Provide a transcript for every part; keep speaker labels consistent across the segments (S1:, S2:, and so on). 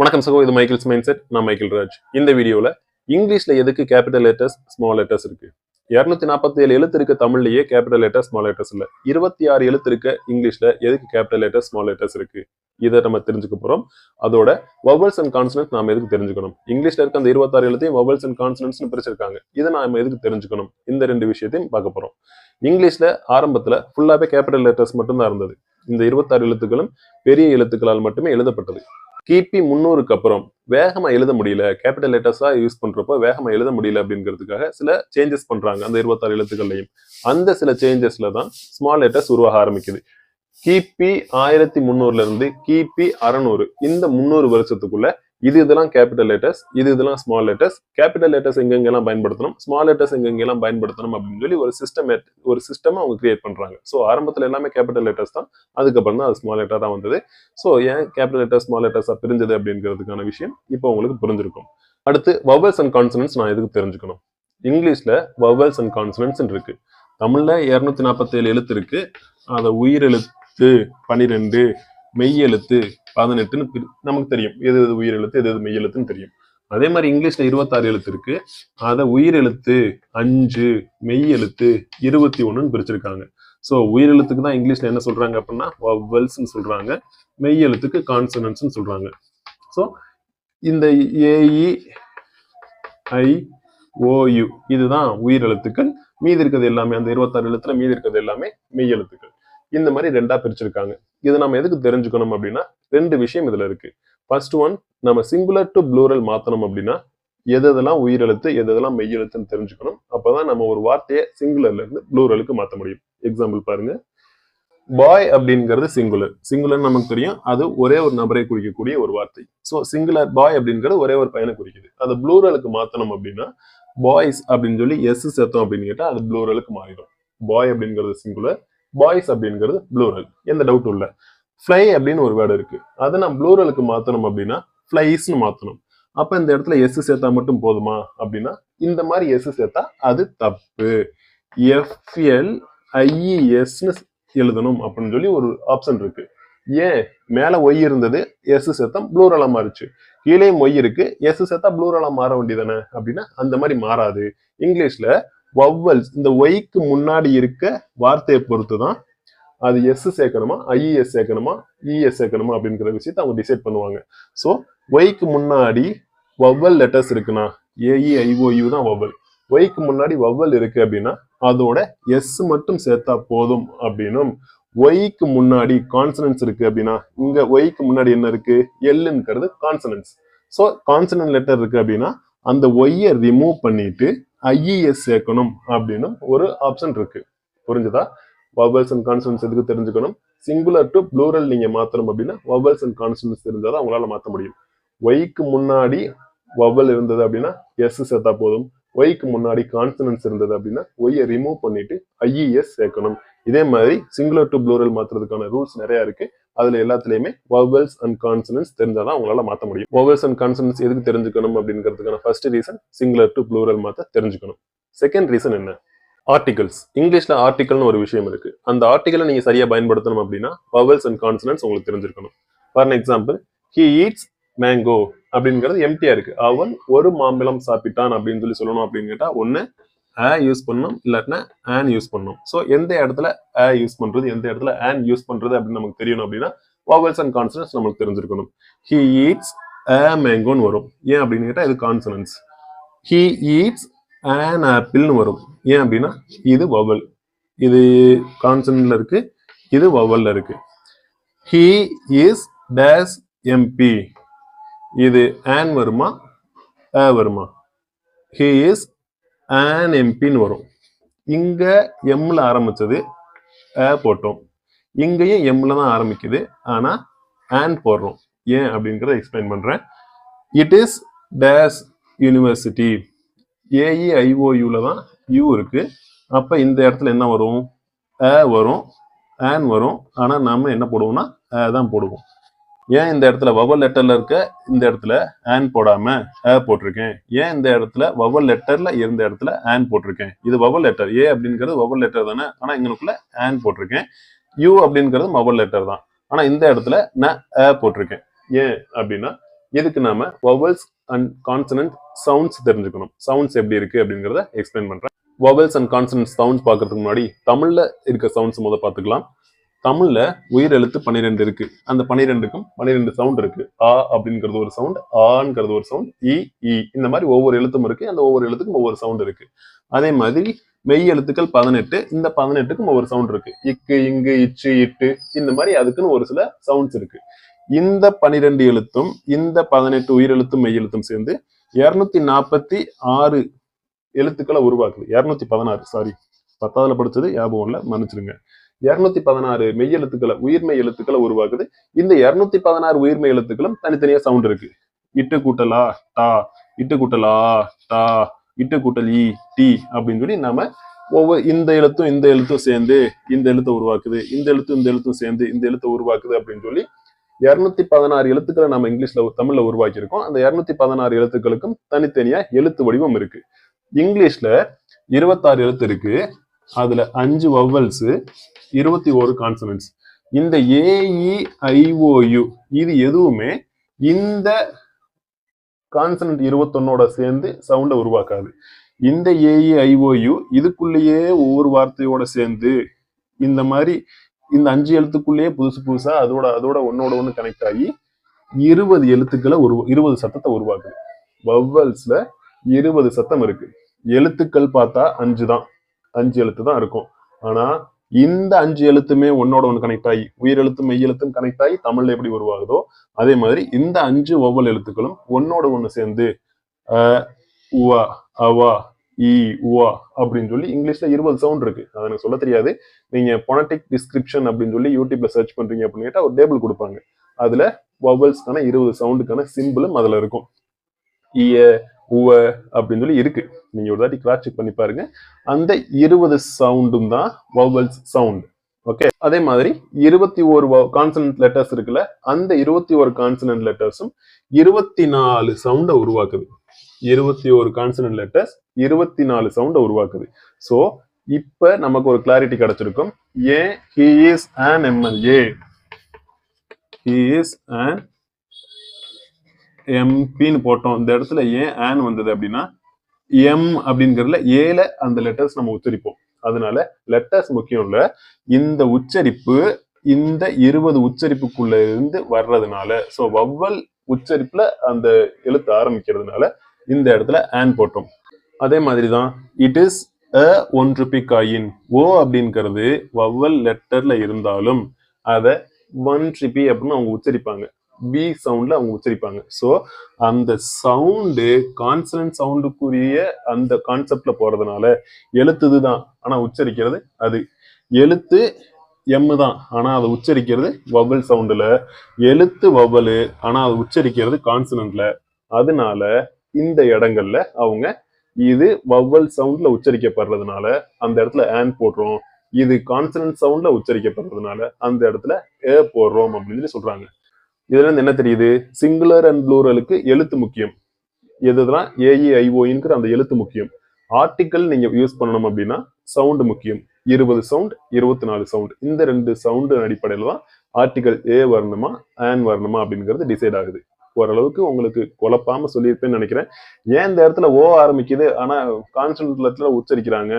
S1: வணக்கம் சகோ இது மைக்கேல்ஸ் மைண்ட் செட் நான் மைக்கேல் ராஜ். இந்த வீடியோவில் இங்கிலீஷ்ல எதுக்கு கேபிட்டல் லெட்டர்ஸ் ஸ்மால் லெட்டர்ஸ் இருக்கு? இருநூத்தி நாற்பத்தி ஏழு எழுத்து இருக்க தமிழ்லயே கேபிட்டல் லெட்டர்ஸ் ஸ்மால் லெட்டர்ஸ் இல்லை. இருபத்தி ஆறு எழுத்து இருக்க இங்கிலீஷ்ல எதுக்கு கேபிட்டல் லெட்டர்ஸ் ஸ்மால் லெட்டர்ஸ் இருக்கு? இதை நம்ம தெரிஞ்சுக்க போறோம். அதோட வவல்ஸ் அண்ட் கான்சனன்ஸ் நாம் எதுக்கு தெரிஞ்சுக்கணும்? இங்கிலீஷ்ல இருக்க அந்த இருபத்தாறு எழுத்தையும் வவல்ஸ் அண்ட் கான்சனன்ஸ்னு பிரிச்சிருக்காங்க. இதை நாம எதுக்கு தெரிஞ்சுக்கணும்? இந்த ரெண்டு விஷயத்தையும் பார்க்க போறோம். இங்கிலீஷ்ல ஆரம்பத்துல ஃபுல்லாவே கேபிட்டல் லெட்டர்ஸ் மட்டும்தான் இருந்தது. இந்த இருபத்தாறு எழுத்துக்களும் பெரிய எழுத்துக்களால் மட்டுமே எழுதப்பட்டது. கிபி முன்னூறுக்கு அப்புறம் வேகமா எழுத முடியல. கேபிட்டல் லெட்டர்ஸா யூஸ் பண்றப்போ வேகமா எழுத முடியல அப்படிங்கிறதுக்காக சில சேஞ்சஸ் பண்றாங்க அந்த இருபத்தாறு எழுத்துக்கள்லையும். அந்த சில சேஞ்சஸ்ல தான் ஸ்மால் லெட்டர்ஸ் உருவாக ஆரம்பிக்குது. கிபி ஆயிரத்தி முந்நூறுல இருந்து கிபி அறநூறு இந்த முந்நூறு வருஷத்துக்குள்ள இது இதெல்லாம் கேபிட்டல் லெட்டர்ஸ் இது இதெல்லாம் ஸ்மால் லெட்டர்ஸ் கேபிட்டல் லெட்டர்ஸ் எங்கெங்கெல்லாம் பயன்படுத்தணும்? ஸ்மால் லெட்டர்ஸ் எங்கெங்கெல்லாம் பயன்படுத்தணும் அப்படின்னு சொல்லி ஒரு சிஸ்டம் ஒரு சிஸ்டம் அவங்க கிரியேட் பண்றாங்க. ஸோ ஆரம்பத்தில் எல்லாமே கேபிட்டல் லெட்டர்ஸ் தான். அதுக்கப்புறம் தான் அது ஸ்மால் லெட்டர் தான் வந்தது. ஸோ ஏன் கேபிட்டல் லெட்டர்ஸ் ஸ்மால் லெட்டர்ஸாக பிரிஞ்சது அப்படிங்கிறதுக்கான விஷயம் இப்போ உங்களுக்கு புரிஞ்சிருக்கும். அடுத்து வவல்ஸ் அண்ட் கான்சனன்ஸ் நான் எதுக்கு தெரிஞ்சுக்கணும்? இங்கிலீஷில் வவல்ஸ் அண்ட் கான்சனன்ஸ் இருக்கு. தமிழில் இரநூத்தி நாற்பத்தேழு எழுத்து இருக்கு. அதை உயிரெழுத்து பனிரெண்டு மெய்யெழுத்து பதினெட்டுன்னு பிரி- நமக்கு தெரியும். எது எது உயிர் எழுத்து எது எது மெய் எழுத்துன்னு தெரியும். அதே மாதிரி இங்கிலீஷ்ல இருபத்தாறு எழுத்து இருக்கு. அதை உயிர் எழுத்து அஞ்சு மெய் எழுத்து இருபத்தி ஒண்ணுன்னு பிரிச்சிருக்காங்க. ஸோ உயிரெழுத்துக்கு தான் இங்கிலீஷ்ல என்ன சொல்றாங்க அப்படின்னா வெல்ஸ்ன்னு சொல்றாங்க. மெய் எழுத்துக்கு கான்சனன்ஸ்ன்னு சொல்றாங்க. ஸோ இந்த ஏஇ ஐ ஓயு இதுதான் உயிர் எழுத்துக்கள் மீதி இருக்கிறது எல்லாமே அந்த இருபத்தாறு எழுத்துல மீதி இருக்கிறது எல்லாமே மெய் எழுத்துக்கள் இந்த மாதிரி ரெண்டா பிரிச்சிருக்காங்க. இது நம்ம எதுக்கு தெரிஞ்சுக்கணும் அப்படின்னா ரெண்டு விஷயம் இதுல இருக்கு. ஃபர்ஸ்ட் ஒன் நம்ம சிங்குலர் டு ப்ளூரல் மாத்தணும் அப்படின்னா எது எதெல்லாம் உயிரெழுத்து எது எதெல்லாம் மெய்யெழுத்துன்னு தெரிஞ்சுக்கணும். அப்பதான் நம்ம ஒரு வார்த்தையை சிங்குலர்ல இருந்து ப்ளூரலுக்கு மாற்ற முடியும். எக்ஸாம்பிள் பாருங்க. பாய் அப்படிங்கிறது சிங்குலர் சிங்குலர் நமக்கு தெரியும். அது ஒரே ஒரு நபரை குறிக்கக்கூடிய ஒரு வார்த்தை. ஸோ சிங்குலர் பாய் அப்படிங்கிறது ஒரே ஒரு பையனை குறிக்குது. அது ப்ளூரலுக்கு மாத்தணும் அப்படின்னா பாய்ஸ் அப்படின்னு சொல்லி எஸ் சேர்த்தோம் அப்படின்னு கேட்டால் அது ப்ளூரலுக்கு மாறிடும். பாய் அப்படிங்கிறது சிங்குலர் பாய்ஸ் அப்படிங்கிறது ப்ளூரல் எந்த டவுட்டும் இல்லை. ஃப்ளை அப்படின்னு ஒரு வேர்டு இருக்கு. அதை நான் ப்ளூரலுக்கு மாற்றணும் அப்படின்னா ஃப்ளைஸ்னு மாற்றணும் அப்போ இந்த இடத்துல எஸ் சேர்த்தா மட்டும் போதுமா? அப்படின்னா இந்த மாதிரி எஸ் சேர்த்தா அது தப்பு. எஃப்எல் ஐஇஎஸ்னு எழுதணும் அப்படின்னு சொல்லி ஒரு ஆப்ஷன் இருக்கு. ஏன்? மேலே ஒய் இருந்தது எஸ் சேர்த்தா ப்ளூரலா மாறுச்சு. கீழே ஒய் இருக்கு எஸ் சேர்த்தா ப்ளூரலா மாற வேண்டியதானே அப்படின்னா அந்த மாதிரி மாறாது. இங்கிலீஷ்ல வவ்வல்ஸ் இந்த ஒய்க்கு முன்னாடி இருக்க வார்த்தையை பொறுத்து தான் அது எஸ் சேர்க்கணுமா ஐஇஎஸ் சேர்க்கணுமா இஎஸ் சேர்க்கணுமா அப்படிங்கிற விஷயத்த அவங்க டிசைட் பண்ணுவாங்க. ஸோ ஒய்க்கு முன்னாடி வவ்வல் லெட்டர்ஸ் இருக்குன்னா A E I O U தான் வவ்வல். ஒய்க்கு முன்னாடி வவ்வல் இருக்கு அப்படின்னா அதோட எஸ் மட்டும் சேர்த்தா போதும் அப்படின்னும். ஒய்க்கு முன்னாடி கான்சனன்ஸ் இருக்கு அப்படின்னா இங்க ஒய்க்கு முன்னாடி என்ன இருக்கு? எல்லுங்கிறது கான்சனன்ஸ் ஸோ கான்சனன்ட் லெட்டர் இருக்கு அப்படின்னா அந்த ஒய்யை ரிமூவ் பண்ணிட்டு ஐஇஎஸ் சேர்க்கணும் அப்படின்னு ஒரு ஆப்ஷன் இருக்கு. புரிஞ்சுதா? வவல்ஸ் அண்ட் கான்சனன்ஸ் எதுக்கு தெரிஞ்சுக்கணும்? சிங்குலர் டு ப்ளூரல் நீங்க மாத்தணும் அப்படின்னா வவல்ஸ் அண்ட் கான்சனன்ஸ் தெரிஞ்சாதான் உங்களால மாத்த முடியும். ஒய்க்கு முன்னாடி வவல் இருந்தது அப்படின்னா எஸ் சேர்த்தா போதும். ஒய்க்கு முன்னாடி கான்சனன்ஸ் இருந்தது அப்படின்னா ஒய்யை ரிமூவ் பண்ணிட்டு ஐஇஎஸ் சேர்க்கணும். இதே மாதிரி சிங்குலர் டு ப்ளூரல் மாத்துறதுக்கான ரூல்ஸ் நிறைய இருக்கு. அதுல எல்லாத்துலயுமே வவல்ஸ் அண்ட் கான்சனன்ஸ் தெரிஞ்சாதான் உங்களால மாத்த முடியும். வவல்ஸ் அண்ட் கான்சனன்ஸ் எதுக்கு தெரிஞ்சுக்கணும் அப்படிங்கிறதுக்கான first reason singular to plural மாத்த தெரிஞ்சுக்கணும். செகண்ட் ரீசன் என்ன? ஆர்டிகல்ஸ் இங்கிலீஷ்ல ஆர்டிகல்னு ஒரு விஷயம் இருக்கு. அந்த ஆர்டிகலை நீங்க சரியா பயன்படுத்தணும் அப்படின்னா வவல்ஸ் அண்ட் கான்சனன்ஸ் உங்களுக்கு தெரிஞ்சிருக்கணும். For example he eats mango அப்படிங்கிறது எம்டியா இருக்கு. அவன் ஒரு மாம்பழம் சாப்பிட்டான் அப்படின்னு சொல்லி சொல்லணும் அப்படின்னு கேட்டா ஒன்னு ஆ யூஸ் பண்ணணும் இல்லாட்டினா ஆன் யூஸ் பண்ணணும் ஸோ எந்த இடத்துல ஆ யூஸ் பண்ணுறது எந்த இடத்துல ஆன் யூஸ் பண்ணுறது அப்படின்னு நமக்கு தெரியணும் அப்படின்னா வவல்ஸ் அண்ட் கான்சனன்ஸ் நமக்கு தெரிஞ்சிருக்கணும். ஹி ஈட்ஸ் ஆ மேங்கோன்னு வரும். ஏன் அப்படின்னு கேட்டால் இது கான்சனன்ஸ் ஹி ஈட்ஸ் ஆன் ஆப்பிள்னு வரும். ஏன் அப்படின்னா இது வவல் இது கான்சனன்ட்ல இருக்கு இது வவல்ல இருக்கு. ஹி இஸ் டேஸ் எம்பி இது ஆன் வருமா ஆ வருமா? ஹி இஸ் ஆன் எம்பின்னு வரும். இங்கே எம்ல ஆரம்பிச்சது ஏ போட்டோம். இங்கேயும் எம்ல தான் ஆரம்பிக்குது. ஆனால் ஆன் போடுறோம். ஏன் அப்படிங்கிறத எக்ஸ்பிளைன் பண்ணுறேன் இட் இஸ் டேஸ் யூனிவர்சிட்டி ஏஇஐஓயூல தான் யூ இருக்கு. அப்போ இந்த இடத்துல என்ன வரும்? ஏ வரும். ஆன் வரும். ஆனால் நாம் என்ன போடுவோம்னா ஆ தான் போடுவோம். ஏன் இந்த இடத்துல வவல் லெட்டர்ல இருக்க? இந்த இடத்துல ஆன் போடாம ஆ போட்டிருக்கேன். ஏன் இந்த இடத்துல வவல் லெட்டர்ல இருந்த இடத்துல ஆன் போட்டிருக்கேன்? இது வவல் லெட்டர் ஏ அப்படிங்கிறது வவல் லெட்டர் தானே? ஆனா எங்களுக்குள்ள ஆன் போட்டிருக்கேன். யூ அப்படிங்கிறது வவல் லெட்டர் தான். ஆனா இந்த இடத்துல நான் ஆ போட்டிருக்கேன். ஏன் அப்படின்னா இதுக்கு நாம வவல்ஸ் அண்ட் கான்சனன்ட் சவுண்ட்ஸ் தெரிஞ்சுக்கணும். சவுண்ட்ஸ் எப்படி இருக்கு அப்படிங்கிறத எக்ஸ்பிளைன் பண்றேன். வவல்ஸ் அண்ட் கான்சனன்ட் சவுண்ட்ஸ் பாக்குறதுக்கு முன்னாடி தமிழ்ல இருக்க சவுண்ட்ஸ் முத பார்த்துக்கலாம். தமிழ்ல உயிர் எழுத்து பன்னிரெண்டு இருக்கு. அந்த பன்னிரெண்டுக்கும் பன்னிரெண்டு சவுண்ட் இருக்கு. ஆ அப்படிங்கிறது ஒரு சவுண்ட் ஆங்கிறது ஒரு சவுண்ட் இ இ. இந்த மாதிரி ஒவ்வொரு எழுத்தும் இருக்கு. அந்த ஒவ்வொரு எழுத்துக்கும் ஒவ்வொரு சவுண்ட் இருக்கு. அதே மாதிரி மெய் எழுத்துக்கள் பதினெட்டு இந்த பதினெட்டுக்கும் ஒவ்வொரு சவுண்ட் இருக்கு. இக்கு இங்கு இச்சு இட்டு இந்த மாதிரி அதுக்குன்னு ஒரு சில சவுண்ட்ஸ் இருக்கு. இந்த பனிரெண்டு எழுத்தும் இந்த பதினெட்டு உயிரெழுத்தும் மெய் எழுத்தும் சேர்ந்து இருநூத்தி நாற்பத்தி ஆறு எழுத்துக்களை உருவாக்குது. இருநூத்தி பதினாறு சாரி பத்தாவதுல படிச்சது ஞாபகம் இல்லை. மன்னிச்சிருங்க இரநூத்தி பதினாறு மெய் எழுத்துக்களை உயிர்மெய் எழுத்துக்களை உருவாக்குது. இந்த இரநூத்தி பதினாறு உயிர்மெய் எழுத்துக்களும் தனித்தனியா சவுண்ட் இருக்கு. இட்டு கூட்டலா டா இட்டு கூட்டலா டா இட்டு கூட்டல் இ டி அப்படின்னு சொல்லி நாம ஒவ்வொரு இந்த எழுத்தும் இந்த எழுத்தும் சேர்ந்து இந்த எழுத்தை உருவாக்குது இந்த எழுத்தும் இந்த எழுத்தும் சேர்ந்து இந்த எழுத்தை உருவாக்குது அப்படின்னு சொல்லி இருநூத்தி பதினாறு எழுத்துக்களை நம்ம இங்கிலீஷ்ல தமிழ்ல உருவாக்கியிருக்கோம். அந்த இரநூத்தி பதினாறு எழுத்துக்களுக்கும் தனித்தனியா எழுத்து வடிவம் இருக்கு. இங்கிலீஷ்ல இருபத்தாறு எழுத்து இருக்கு. அதுல அஞ்சு வவ்வல்ஸ் இருபத்தி ஒரு கான்சனன்ஸ் இந்த ஏஇஐஓயு இது எதுவுமே இந்த கான்சனன்ட் இருபத்தொன்னோட சேர்ந்து சவுண்டை உருவாக்காது. இந்த ஏஇஐஓயு இதுக்குள்ளேயே ஒவ்வொரு வார்த்தையோட சேர்ந்து இந்த மாதிரி இந்த அஞ்சு எழுத்துக்குள்ளேயே புதுசு புதுசா அதோட அதோட ஒன்னோட ஒண்ணு கனெக்ட் ஆகி இருபது எழுத்துக்களை உரு இருபது சத்தத்தை உருவாக்குது. வவ்வல்ஸ்ல இருபது சத்தம் இருக்கு. எழுத்துக்கள் பார்த்தா அஞ்சு தான் அஞ்சு எழுத்து தான் இருக்கும். ஆனா இந்த அஞ்சு எழுத்துமே ஒன்னோட ஒன்று கனெக்ட் ஆகி உயிரெழுத்தும் மெய் எழுத்தும் கனெக்ட் ஆகி தமிழ்ல எப்படி உருவாகுதோ அதே மாதிரி இந்த அஞ்சு ஒவ்வொரு எழுத்துக்களும் ஒன்னோட ஒன்று சேர்ந்து அ உவா அவா இ உவா அப்படின்னு சொல்லி இங்கிலீஷ்ல இருபது சவுண்ட் இருக்கு. அது எனக்கு சொல்ல தெரியாது. நீங்க பொனட்டிக் டிஸ்கிரிப்ஷன் அப்படின்னு சொல்லி யூடியூப்ல சர்ச் பண்றீங்க அப்படின்னு கேட்டா ஒரு டேபிள் கொடுப்பாங்க. அதுல வவல்ஸ்க்கான இருபது சவுண்டுக்கான சிம்பிளும் அதுல இருக்கும். இய உவ அப்படின்னு சொல்லி இருக்கு. நீங்க ஒரு தாட்டி கிராஸ் செக் பண்ணி பாருங்க. அந்த இருபது சவுண்டும் தான் வவல்ஸ் சவுண்ட் ஓகே அதே மாதிரி இருபத்தி ஒரு கான்சனன்ட் லெட்டர்ஸ் இருக்குல்ல அந்த இருபத்தி ஒரு கான்சனன்ட் லெட்டர்ஸும் இருபத்தி நாலு சவுண்டை உருவாக்குது. இருபத்தி ஒரு கான்சனன்ட் லெட்டர்ஸ் இருபத்தி நாலு சவுண்டை உருவாக்குது. ஸோ இப்ப நமக்கு ஒரு கிளாரிட்டி கிடைச்சிருக்கும். ஏன் he is an MLA he is an எம்பின்னு போட்டோம். இந்த இடத்துல ஏன் ஆன் வந்தது அப்படின்னா எம் அப்படிங்கிறதுல ஏல அந்த லெட்டர்ஸ் நம்ம உச்சரிப்போம். அதனால லெட்டர்ஸ் முக்கியம் இல்லை. இந்த உச்சரிப்பு இந்த இருபது உச்சரிப்புக்குள்ள இருந்து வர்றதுனால ஸோ வவ்வல் உச்சரிப்புல அந்த எழுத்து ஆரம்பிக்கிறதுனால இந்த இடத்துல ஆன் போட்டோம். அதே மாதிரி தான் இட் இஸ் அ ஒன் பிக்காயின் காயின் ஓ அப்படிங்கிறது வவ்வல் லெட்டர்ல இருந்தாலும் அதை ஒன் ட்ரிபி அப்படின்னு அவங்க உச்சரிப்பாங்க. பி சவுண்ட்ல அவங்க உச்சரிப்பாங்க. ஸோ அந்த சவுண்டு கான்சனன்ட் சவுண்டுக்குரிய அந்த கான்செப்ட்ல போறதுனால எழுத்துது தான். ஆனா உச்சரிக்கிறது அது. எழுத்து எம்மு தான். ஆனா அதை உச்சரிக்கிறது வவல் சவுண்டுல எழுத்து வவலு ஆனா அதை உச்சரிக்கிறது கான்சனன்ட்ல அதனால இந்த இடங்கள்ல அவங்க இது வவல் சவுண்ட்ல உச்சரிக்கப்படுறதுனால அந்த இடத்துல ஆன் போடுறோம். இது கான்சனன்ட் சவுண்ட்ல உச்சரிக்கப்படுறதுனால அந்த இடத்துல ஏ போடுறோம் அப்படின்னு சொல்லி சொல்றாங்க. இதுல இருந்து என்ன தெரியுது? சிங்குலர் அண்ட் ப்ளூரலுக்கு எழுத்து முக்கியம். எதுதான் ஏஇஐஓங்கிற அந்த எழுத்து முக்கியம். ஆர்டிக்கல் நீங்க யூஸ் பண்ணணும் அப்படின்னா சவுண்ட் முக்கியம். இருபது சவுண்ட் இருபத்தி நாலு சவுண்ட் இந்த ரெண்டு சவுண்டு அடிப்படையில் தான் ஆர்டிக்கல் ஏ வரணுமா ஆன் வரணுமா அப்படிங்கிறது டிசைட் ஆகுது. ஓரளவுக்கு உங்களுக்கு குழப்பாம சொல்லியிருப்பேன்னு நினைக்கிறேன். ஏன் இந்த இடத்துல ஓ ஆரம்பிக்குது? ஆனா கான்சனன்ட் லெட்டர்ல உச்சரிக்கிறாங்க.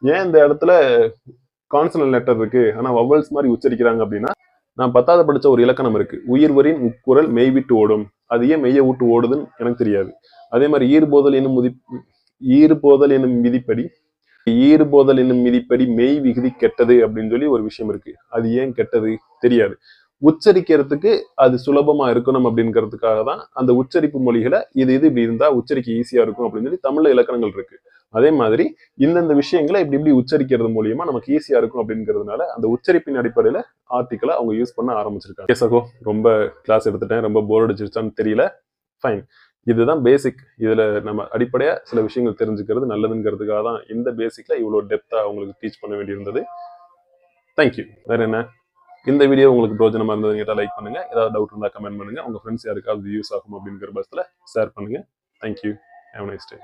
S1: ஏன் இந்த இடத்துல கான்சனன்ட் லெட்டர் இருக்கு? ஆனா வவல்ஸ் மாதிரி உச்சரிக்கிறாங்க அப்படின்னா நான் பத்தாவது படித்த ஒரு இலக்கணம் இருக்கு. உயிர்வரின் முக்குரல் மெய் விட்டு ஓடும். அது ஏன் மெய்ய விட்டு ஓடுதுன்னு எனக்கு தெரியாது. அதே மாதிரி ஈர்போதல் என்னும் முதி ஈறுபோதல் என்னும் விதிப்படி ஈறுபோதல் என்னும் விதிப்படி மெய் விகுதி கெட்டது அப்படின்னு சொல்லி ஒரு விஷயம் இருக்கு. அது ஏன் கெட்டது தெரியாது. உச்சரிக்கிறதுக்கு அது சுலபமா இருக்கணும் அப்படிங்கிறதுக்காக தான் அந்த உச்சரிப்பு மொழிகளை இது இது இப்படி இருந்தா உச்சரிக்க ஈஸியா இருக்கும் அப்படின்னு சொல்லி தமிழ்ல இலக்கணங்கள் இருக்கு. அதே மாதிரி இந்தந்த விஷயங்களை இப்படி இப்படி உச்சரிக்கிறது மூலியமா நமக்கு ஈஸியா இருக்கும் அப்படிங்கிறதுனால அந்த உச்சரிப்பின் அடிப்படையில ஆர்டிக்கலை அவங்க யூஸ் பண்ண ஆரம்பிச்சிருக்காங்க. சகோ ரொம்ப கிளாஸ் எடுத்துட்டேன் ரொம்ப போர் அடிச்சிருச்சான்னு தெரியல. ஃபைன் இதுதான் பேசிக் இதுல நம்ம அடிப்படையா சில விஷயங்கள் தெரிஞ்சுக்கிறது நல்லதுங்கிறதுக்காக தான் இந்த பேசிக்ல இவ்வளோ டெப்தா உங்களுக்கு டீச் பண்ண வேண்டியிருந்தது. தேங்க்யூ வேற என்ன? இந்த வீடியோ உங்களுக்கு பிரோஜனமா இருந்தது கேட்டால் லைக் பண்ணுங்க. ஏதாவது டவுட் இருந்தால் கமெண்ட் பண்ணுங்க. உங்க ஃப்ரெண்ட்ஸ் யாருக்காவது யூஸ் ஆகும் அப்படிங்கிற பஸ்ல ஷேர் பண்ணுங்க. Thank you have nice day